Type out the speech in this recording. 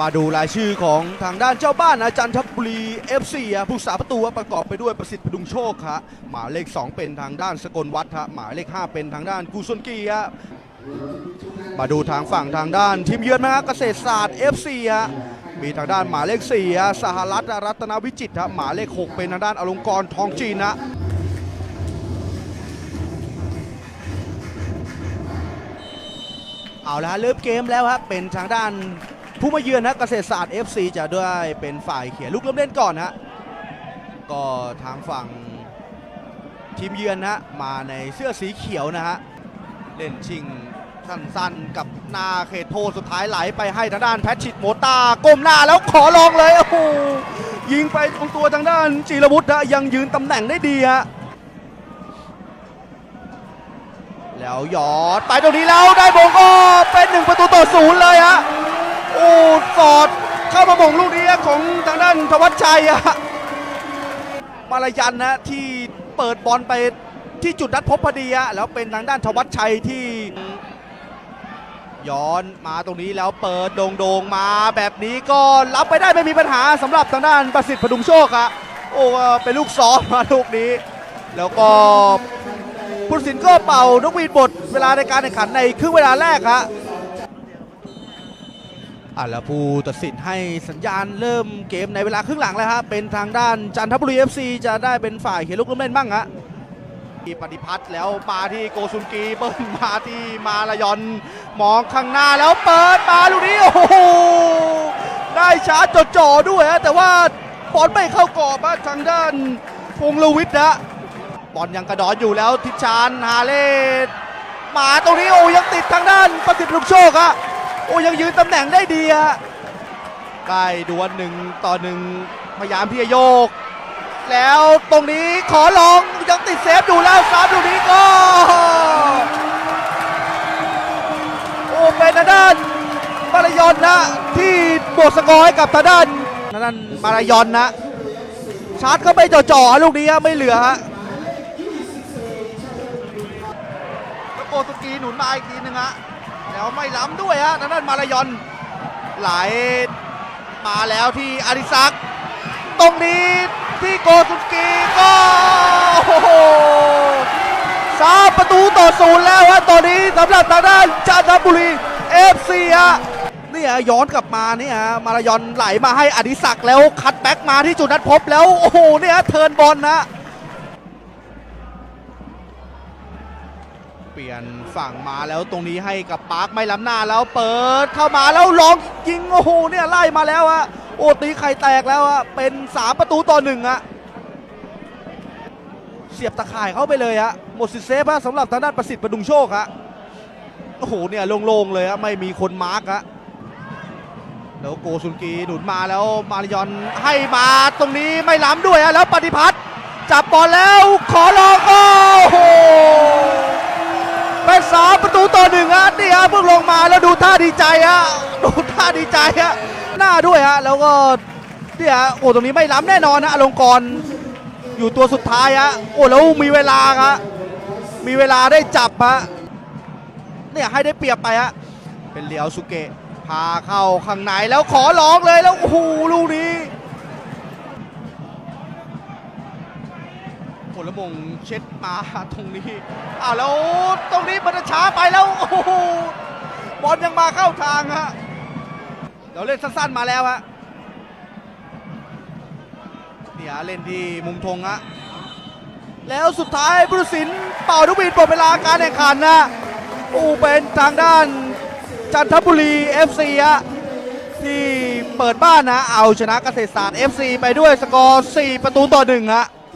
มาดูรายชื่อของทางด้านเจ้าบ้านนะจันทบุรี FC อะผู้สาประตูประกอบไปด้วยประสิทธิ์พดุงโชคฮะหมายเลข 2 เป็นทางด้านสกลวัฒน์ฮะหมายเลข 5 เป็นทางด้านกุศลกีฮะมาดูทางฝั่งทางด้านทีมเยือนนะฮะเกษตรศาสตร์ FC ฮะมีทางด้านหมายเลข4ฮะสหรัฐรัตนวิจิตฮะหมายเลข 6 เป็นทางด้านอลงกรณ์ทองจีนนะเอาละฮะเริ่มเกมแล้วครับเป็นทางด้าน ผู้มาเยือนนะเกษตรศาสตร์ FC จะด้วยเป็นฝ่ายเขียนลูกเริ่มเล่นก่อนฮะก็ทางฝั่งทีมเยือนนะมาในเสื้อสีเขียวนะฮะเล่นชิงสั้นๆกับหนาเขตโทสุดท้ายไหลไปให้ทางด้านแพทชิตโมตาก้มหน้าแล้วขอลองเลยโอ้โหยิงไปตรงตัวทางด้านจีรวุฒินะยังยืนตำแหน่งได้ดีฮะแล้วหยอดไปตรงนี้แล้วได้บงก็เป็นหนึ่งประตูต่อศูนย์เลยฮะ โอ้สอดเข้ามาบ่งลูกนี้ของทางด้านธวัชชัยอะมาลายันนะที่เปิดบอลไปที่จุดนัดพบพอดีอะแล้วเป็นทางด้านธวัชชัยที่ ย้อนมาตรงนี้แล้วเปิดโด่งๆมาแบบนี้ก็รับไปได้ไม่มีปัญหาสำหรับทางด้านประสิทธิ์พดุงโชคอะโอ้เป็นลูกซ้อมมาลูกนี้ แล้วก็ผู้สินก็เป่านกหวีดบทเวลาในการแข่งขันในครึ่งเวลาแรกฮะ อะแล้วผู้ตัดสินให้สัญญาณเริ่มเกมในเวลาครึ่งหลังแล้วฮะเป็นทางด้านจันทบุรี FC จะได้เป็นฝ่ายเขียนลูกเริ่มเล่นบ้างฮะีปฏิพัฒน์แล้วมาที่โกซุนกีเบิ้ลมาที่มาลายอนมองข้างหน้าแล้วเปิดมาลูกนี้โอ้โหได้ชาร์จจ่อด้วยฮะแต่ว่าบอลไม่เข้ากรอบฮะทางด้านพงลวิทย์นะบอลยังกระดอนอยู่แล้วทิชานฮาเล่มาตรงนี้โอ้ยังติดทางด้านประสิทธิ์ลูกโชคอะ โอ้ยังยืนตำแหน่งได้ดีอะใกล้ดวลหนึ่งต่อหนึ่งพยายามที่จะโยก แล้วตรงนี้ขอลองยังติดเซฟอยู่แล้วสามลูกนี้ก็ โอ้เป็นทางด้านมารายอนนะ ที่บวกสกอร์ให้กับทางด้านทางด้านมารายอนนะ ชาร์จเข้าไปจ่อๆลูกนี้ไม่เหลือฮะแล้วโกตุกีหนุนมาอีกทีนึงฮะ แล้วไม่ล้ำด้วยฮะทางด้านมารายอนไหลมาแล้วที่อาริซัก ตรงนี้ที่โกตุกีก็โอ้โหสามประตูต่อศูนย์แล้วฮะตอนนี้สำหรับทางด้านจันทบุรีเอฟซีฮะนี่ฮะย้อนกลับมาเนี่ยฮะมารายอนไหลมาให้อดิศักดิ์แล้วคัดแบ็กมาที่จุดนัดพบแล้ว โอ้โหเนี่ยเทิร์นบอลนะ ปลี่ยนฝั่งมาแล้วตรงนี้ให้กับปาร์คไม่ล้ำหน้าแล้วเปิดเข้ามาแล้วลองยิงโอ้โหเนี่ยไล่มาแล้วอะโอ้ตีไข่แตกแล้วอะเป็น3ประตูต่อหนึ่งอะเสียบตะข่ายเข้าไปเลยฮะหมดสิทธิ์เซฟฮะสำหรับทางด้านประสิทธิ์ประดุงโชคฮะโอ้โหเนี่ยโล่งๆเลยฮะไม่มีคนมาร์กฮะแล้วโกซุนกีหนุนมาแล้วมาริยอนให้มาตรงนี้ไม่ล้ำด้วยฮะแล้วปฏิพัฒน์จับบอลแล้วขอลองก็โอ้โห เป็นสามประตูต่อหนึ่งฮะนี่ฮะเพิ่งลงมาแล้วดูท่าดีใจฮะดูท่าดีใจฮะหน้าด้วยฮะแล้วก็เนี่ยโอ้ตรงนี้ไม่ล้ำแน่นอนนะอลงกรอยู่ตัวสุดท้ายฮะโอ้แล้วมีเวลาฮะมีเวลาได้จับฮะเนี่ยให้ได้เปรียบไปฮะเป็นเหลียวสุเกะพาเข้าข้างในแล้วขอร้องเลยแล้วโอ้โหลูกนี้ ผลมงเช็ดมาตรงนี้อ้าวแล้วตรงนี้มันจะช้าไปแล้วโอ้โหบอลยังมาเข้าทางฮะเดี๋ยวเล่นสั้นๆมาแล้วฮะเนี่ยเล่นที่มุมธงฮะแล้วสุดท้ายผู้ตัดสินเป่าทุกบีดหมดเวลาการแข่งขันนะโอ้เป็นทางด้านจันทบุรี FC ฮะที่เปิดบ้านนะเอาชนะเกษตรศาสตร์ FC ไปด้วยสกอร์ 4 ประตูต่อหนึ่งฮะ